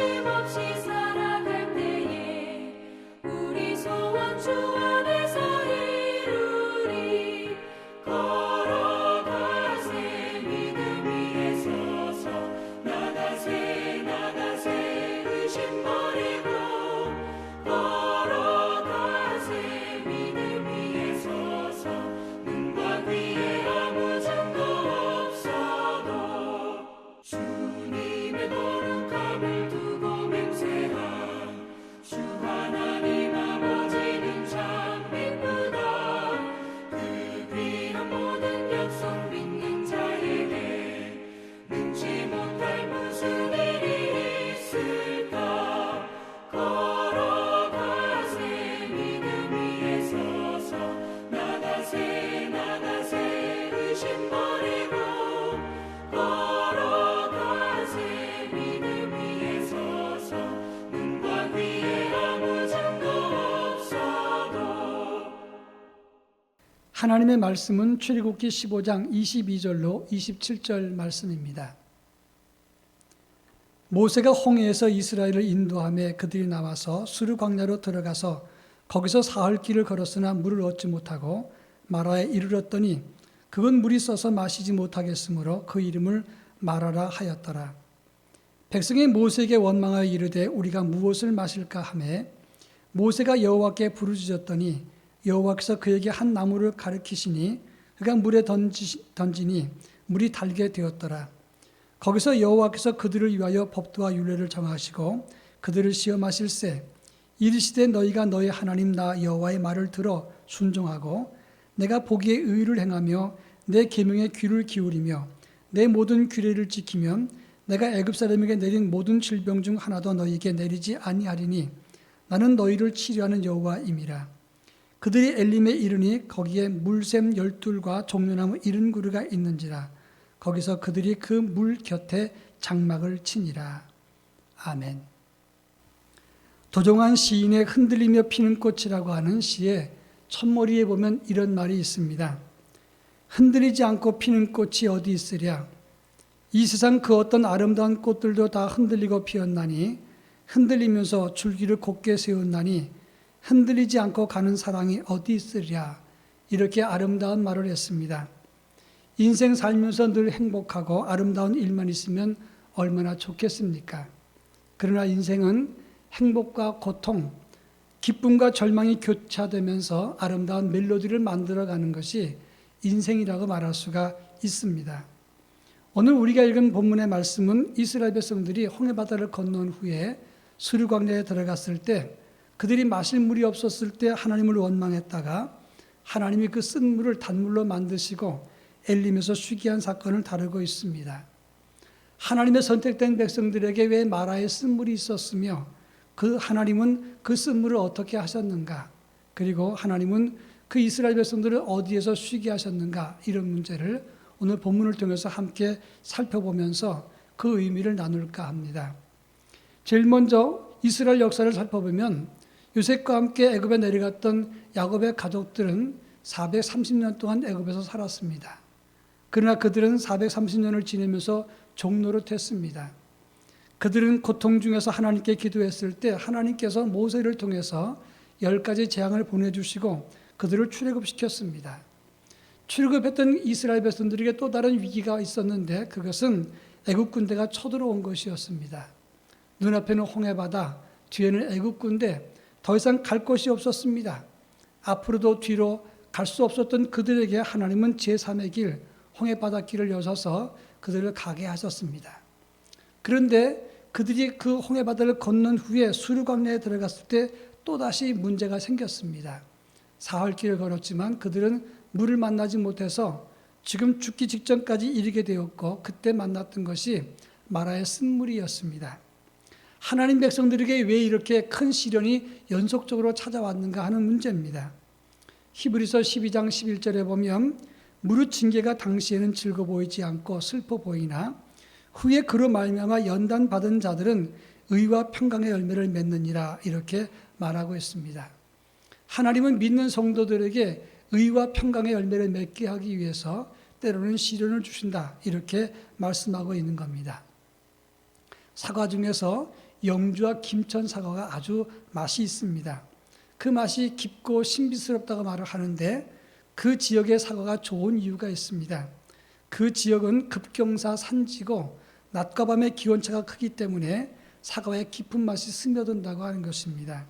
맘에 의 하나님의 말씀은 출애굽기 15장 22절로 27절 말씀입니다. 모세가 홍해에서 이스라엘을 인도함에 그들이 나와서 수르 광야로 들어가서 거기서 사흘 길을 걸었으나 물을 얻지 못하고 마라에 이르렀더니 그건 물이 써서 마시지 못하겠으므로 그 이름을 마라라 하였더라. 백성이 모세에게 원망하여 이르되 우리가 무엇을 마실까 하매 모세가 여호와께 부르짖었더니 여호와께서 그에게 한 나무를 가리키시니 그가 물에 던지, 던지니 물이 달게 되었더라. 거기서 여호와께서 그들을 위하여 법도와 율례를 정하시고 그들을 시험하실세 이르시되 너희가 너희 하나님 나 여호와의 말을 들어 순종하고 내가 보기에 의를 행하며 내 계명에 귀를 기울이며 내 모든 규례를 지키면 내가 애굽 사람에게 내린 모든 질병 중 하나도 너희에게 내리지 아니하리니 나는 너희를 치료하는 여호와임이라 그들이 엘림에 이르니 거기에 물샘 열둘과 종려나무 이른 그루가 있는지라 거기서 그들이 그 물 곁에 장막을 치니라 아멘. 도종한 시인의 흔들리며 피는 꽃이라고 하는 시에 첫머리에 보면 이런 말이 있습니다. 흔들리지 않고 피는 꽃이 어디 있으랴? 이 세상 그 어떤 아름다운 꽃들도 다 흔들리고 피었나니 흔들리면서 줄기를 곧게 세웠나니 흔들리지 않고 가는 사랑이 어디 있으랴? 이렇게 아름다운 말을 했습니다. 인생 살면서 늘 행복하고 아름다운 일만 있으면 얼마나 좋겠습니까? 그러나 인생은 행복과 고통, 기쁨과 절망이 교차되면서 아름다운 멜로디를 만들어가는 것이 인생이라고 말할 수가 있습니다. 오늘 우리가 읽은 본문의 말씀은 이스라엘 백성들이 홍해 바다를 건넌 후에 수르 광야에 들어갔을 때 그들이 마실 물이 없었을 때 하나님을 원망했다가 하나님이 그 쓴 물을 단물로 만드시고 엘림에서 쉬게 한 사건을 다루고 있습니다. 하나님의 선택된 백성들에게 왜 마라에 쓴물이 있었으며 그 하나님은 그 쓴물을 어떻게 하셨는가? 그리고 하나님은 그 이스라엘 백성들을 어디에서 쉬게 하셨는가? 이런 문제를 오늘 본문을 통해서 함께 살펴보면서 그 의미를 나눌까 합니다. 제일 먼저 이스라엘 역사를 살펴보면 요셉과 함께 애굽에 내려갔던 야곱의 가족들은 430년 동안 애굽에서 살았습니다. 그러나 그들은 430년을 지내면서 종노릇했습니다. 그들은 고통 중에서 하나님께 기도했을 때 하나님께서 모세를 통해서 열 가지 재앙을 보내주시고 그들을 출애굽시켰습니다. 출애굽했던 이스라엘 백성들에게 또 다른 위기가 있었는데 그것은 애굽 군대가 쳐들어온 것이었습니다. 눈앞에는 홍해바다, 뒤에는 애굽 군대, 더 이상 갈 곳이 없었습니다. 앞으로도 뒤로 갈 수 없었던 그들에게 하나님은 제3의 길, 홍해바다 길을 여셔서 그들을 가게 하셨습니다. 그런데 그들이 그 홍해바다를 건넌 후에 수르광야에 들어갔을 때 또다시 문제가 생겼습니다. 사흘 길을 걸었지만 그들은 물을 만나지 못해서 지금 죽기 직전까지 이르게 되었고 그때 만났던 것이 마라의 쓴물이었습니다. 하나님 백성들에게 왜 이렇게 큰 시련이 연속적으로 찾아왔는가 하는 문제입니다. 히브리서 12장 11절에 보면 무릇 징계가 당시에는 즐거 보이지 않고 슬퍼 보이나 후에 그로 말미암아 연단 받은 자들은 의와 평강의 열매를 맺느니라 이렇게 말하고 있습니다. 하나님은 믿는 성도들에게 의와 평강의 열매를 맺게 하기 위해서 때로는 시련을 주신다 이렇게 말씀하고 있는 겁니다. 사과 중에서 영주와 김천 사과가 아주 맛이 있습니다. 그 맛이 깊고 신비스럽다고 말을 하는데 그 지역의 사과가 좋은 이유가 있습니다. 그 지역은 급경사 산지고 낮과 밤의 기온차가 크기 때문에 사과의 깊은 맛이 스며든다고 하는 것입니다.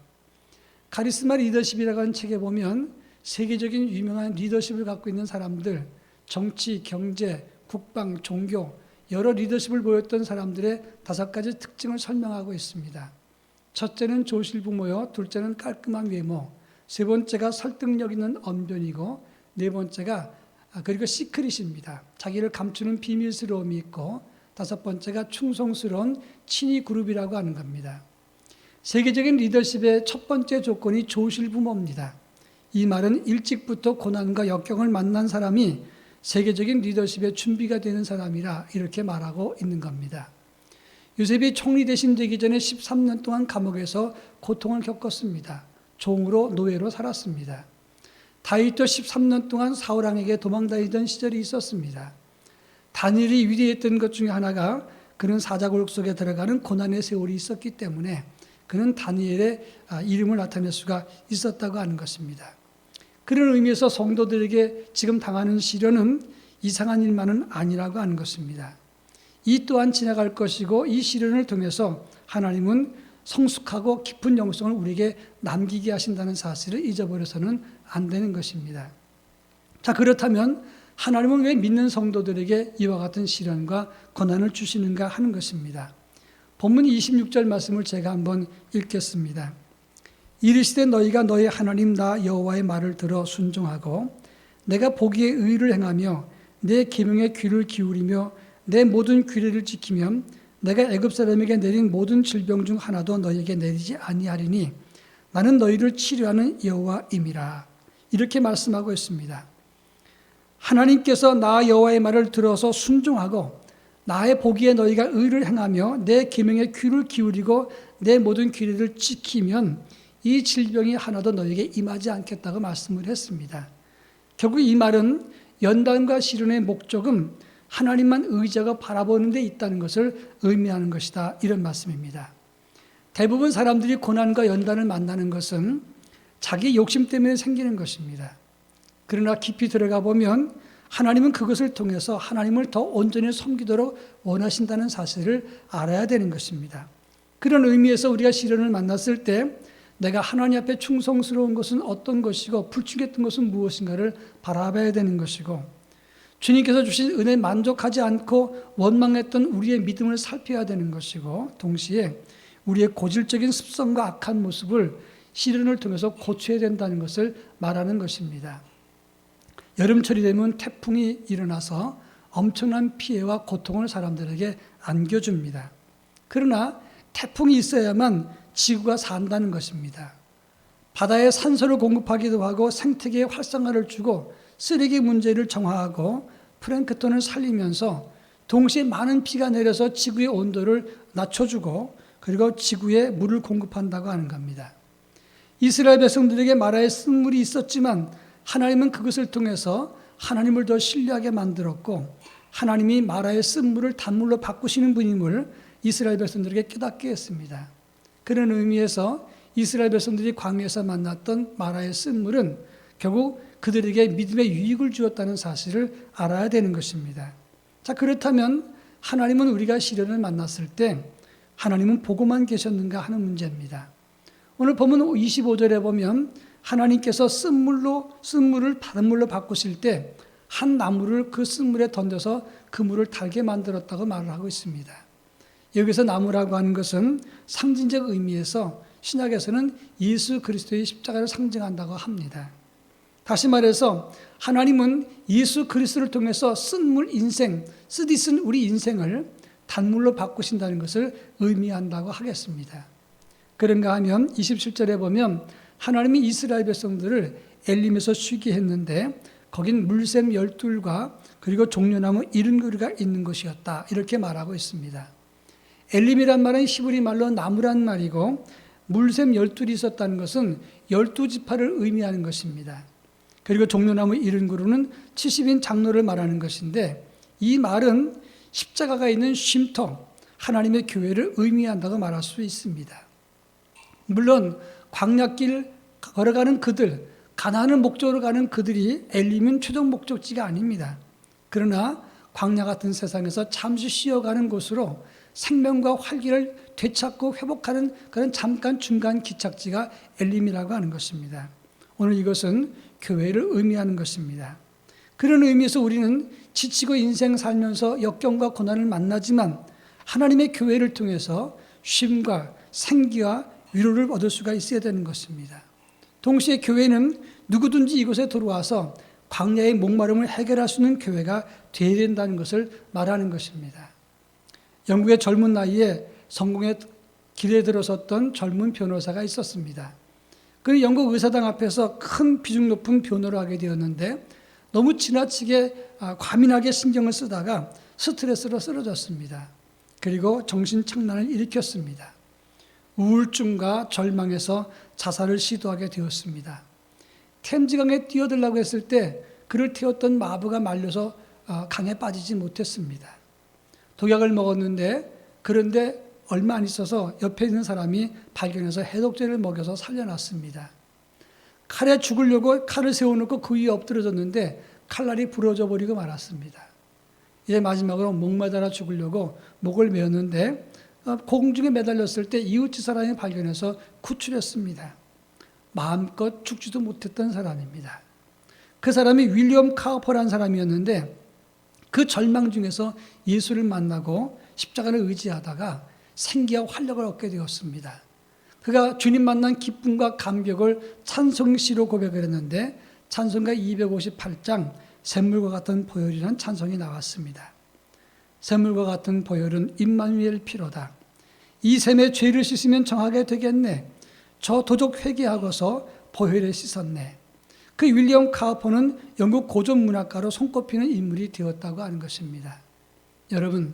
카리스마 리더십이라고 하는 책에 보면 세계적인 유명한 리더십을 갖고 있는 사람들, 정치, 경제, 국방, 종교, 여러 리더십을 보였던 사람들의 다섯 가지 특징을 설명하고 있습니다. 첫째는 조실부모요, 둘째는 깔끔한 외모, 세 번째가 설득력 있는 언변이고, 네 번째가 아, 그리고 시크릿입니다. 자기를 감추는 비밀스러움이 있고, 다섯 번째가 충성스러운 친위 그룹이라고 하는 겁니다. 세계적인 리더십의 첫 번째 조건이 조실부모입니다. 이 말은 일찍부터 고난과 역경을 만난 사람이 세계적인 리더십의 준비가 되는 사람이라 이렇게 말하고 있는 겁니다. 요셉이 총리 대신 되기 전에 13년 동안 감옥에서 고통을 겪었습니다. 종으로 노예로 살았습니다. 다윗도 13년 동안 사울왕에게 도망다니던 시절이 있었습니다. 다니엘이 위대했던 것 중에 하나가 그는 사자골 속에 들어가는 고난의 세월이 있었기 때문에 그는 다니엘의 아, 이름을 나타낼 수가 있었다고 하는 것입니다. 그런 의미에서 성도들에게 지금 당하는 시련은 이상한 일만은 아니라고 하는 것입니다. 이 또한 지나갈 것이고 이 시련을 통해서 하나님은 성숙하고 깊은 영성을 우리에게 남기게 하신다는 사실을 잊어버려서는 안 되는 것입니다. 자, 그렇다면 하나님은 왜 믿는 성도들에게 이와 같은 시련과 고난을 주시는가 하는 것입니다. 본문 26절 말씀을 제가 한번 읽겠습니다. 이르시되 너희가 너희 하나님 나 여호와의 말을 들어 순종하고 내가 보기에 의를 행하며 내 계명에 귀를 기울이며 내 모든 규례를 지키면 내가 애굽 사람에게 내린 모든 질병 중 하나도 너희에게 내리지 아니하리니 나는 너희를 치료하는 여호와임이라 이렇게 말씀하고 있습니다. 하나님께서 나 여호와의 말을 들어서 순종하고 나의 보기에 너희가 의를 행하며 내 계명에 귀를 기울이고 내 모든 규례를 지키면 이 질병이 하나도 너에게 임하지 않겠다고 말씀을 했습니다. 결국 이 말은 연단과 시련의 목적은 하나님만 의자가 바라보는 데 있다는 것을 의미하는 것이다. 이런 말씀입니다. 대부분 사람들이 고난과 연단을 만나는 것은 자기 욕심 때문에 생기는 것입니다. 그러나 깊이 들어가 보면 하나님은 그것을 통해서 하나님을 더 온전히 섬기도록 원하신다는 사실을 알아야 되는 것입니다. 그런 의미에서 우리가 시련을 만났을 때 내가 하나님 앞에 충성스러운 것은 어떤 것이고 불충했던 것은 무엇인가를 바라봐야 되는 것이고 주님께서 주신 은혜에 만족하지 않고 원망했던 우리의 믿음을 살펴야 되는 것이고 동시에 우리의 고질적인 습성과 악한 모습을 시련을 통해서 고쳐야 된다는 것을 말하는 것입니다. 여름철이 되면 태풍이 일어나서 엄청난 피해와 고통을 사람들에게 안겨줍니다. 그러나 태풍이 있어야만 지구가 산다는 것입니다. 바다에 산소를 공급하기도 하고 생태계에 활성화를 주고 쓰레기 문제를 정화하고 플랭크톤을 살리면서 동시에 많은 비가 내려서 지구의 온도를 낮춰주고 그리고 지구에 물을 공급한다고 하는 겁니다. 이스라엘 백성들에게 마라의 쓴물이 있었지만 하나님은 그것을 통해서 하나님을 더 신뢰하게 만들었고 하나님이 마라의 쓴물을 단물로 바꾸시는 분임을 이스라엘 백성들에게 깨닫게 했습니다. 그런 의미에서 이스라엘 백성들이 광야에서 만났던 마라의 쓴물은 결국 그들에게 믿음의 유익을 주었다는 사실을 알아야 되는 것입니다. 자, 그렇다면 하나님은 우리가 시련을 만났을 때 하나님은 보고만 계셨는가 하는 문제입니다. 오늘 보면 25절에 보면 하나님께서 쓴물로 쓴물을 바른물로 바꾸실 때 한 나무를 그 쓴물에 던져서 그 물을 달게 만들었다고 말을 하고 있습니다. 여기서 나무라고 하는 것은 상징적 의미에서 신약에서는 예수 그리스도의 십자가를 상징한다고 합니다. 다시 말해서 하나님은 예수 그리스도를 통해서 쓴물 인생, 쓰디쓴 우리 인생을 단물로 바꾸신다는 것을 의미한다고 하겠습니다. 그런가 하면 27절에 보면 하나님이 이스라엘 백성들을 엘림에서 쉬게 했는데 거긴 물샘 열둘과 그리고 종려나무 이른 그루가 있는 것이었다. 이렇게 말하고 있습니다. 엘림이란 말은 히브리 말로 나무란 말이고 물샘 열둘이 있었다는 것은 열두 지파를 의미하는 것입니다. 그리고 종려나무 이른 그루는 70인 장로를 말하는 것인데 이 말은 십자가가 있는 쉼터, 하나님의 교회를 의미한다고 말할 수 있습니다. 물론 광야길 걸어가는 그들, 가나안을 목적으로 가는 그들이 엘림은 최종 목적지가 아닙니다. 그러나 광야 같은 세상에서 잠시 쉬어가는 곳으로 생명과 활기를 되찾고 회복하는 그런 잠깐 중간 기착지가 엘림이라고 하는 것입니다. 오늘 이것은 교회를 의미하는 것입니다. 그런 의미에서 우리는 지치고 인생 살면서 역경과 고난을 만나지만 하나님의 교회를 통해서 쉼과 생기와 위로를 얻을 수가 있어야 되는 것입니다. 동시에 교회는 누구든지 이곳에 들어와서 광야의 목마름을 해결할 수 있는 교회가 되어야 된다는 것을 말하는 것입니다. 영국의 젊은 나이에 성공의 길에 들어섰던 젊은 변호사가 있었습니다. 그 영국 의사당 앞에서 큰 비중 높은 변호를 하게 되었는데 너무 지나치게 아, 과민하게 신경을 쓰다가 스트레스로 쓰러졌습니다. 그리고 정신 착란을 일으켰습니다. 우울증과 절망에서 자살을 시도하게 되었습니다. 템즈강에 뛰어들라고 했을 때 그를 태웠던 마부가 말려서 어, 강에 빠지지 못했습니다. 독약을 먹었는데 그런데 얼마 안 있어서 옆에 있는 사람이 발견해서 해독제를 먹여서 살려놨습니다. 칼에 죽으려고 칼을 세워놓고 그 위에 엎드려졌는데 칼날이 부러져 버리고 말았습니다. 이제 마지막으로 목 매달아 죽으려고 목을 메었는데 어, 공중에 매달렸을 때 이웃집 사람이 발견해서 구출했습니다. 마음껏 죽지도 못했던 사람입니다. 그 사람이 윌리엄 카우퍼라는 사람이었는데 그 절망 중에서 예수를 만나고 십자가를 의지하다가 생기와 활력을 얻게 되었습니다. 그가 주님 만난 기쁨과 감격을 찬송시로 고백을 했는데 찬송가 258장 샘물과 같은 보혈이라는 찬송이 나왔습니다. 샘물과 같은 보혈은 임마누엘 피로다. 이 샘의 죄를 씻으면 정하게 되겠네. 저 도적 회개하고서 보혈에 씻었네. 그 윌리엄 카우퍼는 영국 고전 문학가로 손꼽히는 인물이 되었다고 하는 것입니다. 여러분,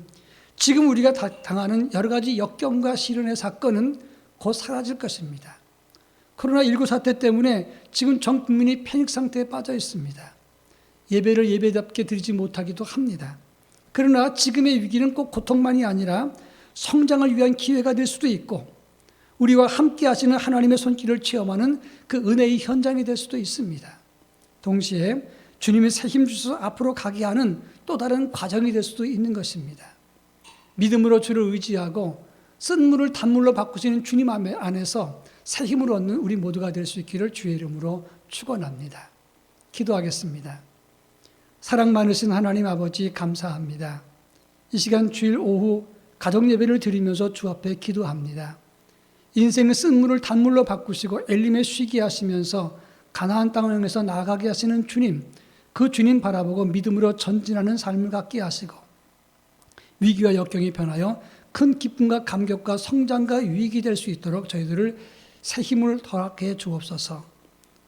지금 우리가 당하는 여러 가지 역경과 시련의 사건은 곧 사라질 것입니다. 코로나19 사태 때문에 지금 전 국민이 패닉 상태에 빠져 있습니다. 예배를 예배답게 드리지 못하기도 합니다. 그러나 지금의 위기는 꼭 고통만이 아니라 성장을 위한 기회가 될 수도 있고 우리와 함께 하시는 하나님의 손길을 체험하는 그 은혜의 현장이 될 수도 있습니다. 동시에 주님이 새 힘 주셔서 앞으로 가게 하는 또 다른 과정이 될 수도 있는 것입니다. 믿음으로 주를 의지하고 쓴 물을 단물로 바꾸시는 주님 안에서 새 힘을 얻는 우리 모두가 될 수 있기를 주의 이름으로 축원합니다. 기도하겠습니다. 사랑 많으신 하나님 아버지 감사합니다. 이 시간 주일 오후 가정 예배를 드리면서 주 앞에 기도합니다. 인생의 쓴물을 단물로 바꾸시고 엘림에 쉬게 하시면서 가나안 땅을 향해서 나아가게 하시는 주님, 그 주님 바라보고 믿음으로 전진하는 삶을 갖게 하시고 위기와 역경이 변하여 큰 기쁨과 감격과 성장과 유익이 될 수 있도록 저희들을 새 힘을 더하게 주옵소서.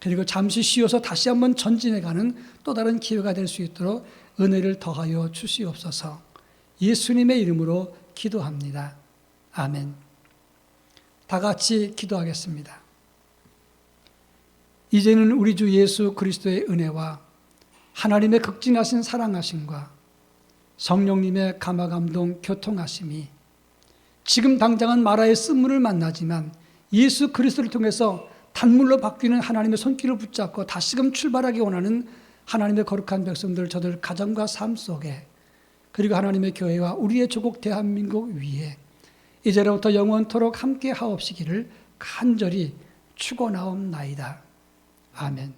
그리고 잠시 쉬어서 다시 한번 전진해가는 또 다른 기회가 될 수 있도록 은혜를 더하여 주시옵소서. 예수님의 이름으로 기도합니다. 아멘. 다 같이 기도하겠습니다. 이제는 우리 주 예수 그리스도의 은혜와 하나님의 극진하신 사랑하심과 성령님의 감화감동 교통하심이 지금 당장은 마라의 쓴물을 만나지만 예수 그리스도를 통해서 단물로 바뀌는 하나님의 손길을 붙잡고 다시금 출발하기 원하는 하나님의 거룩한 백성들 저들 가정과 삶 속에 그리고 하나님의 교회와 우리의 조국 대한민국 위에 이제로부터 영원토록 함께 하옵시기를 간절히 축원하옵나이다. 아멘.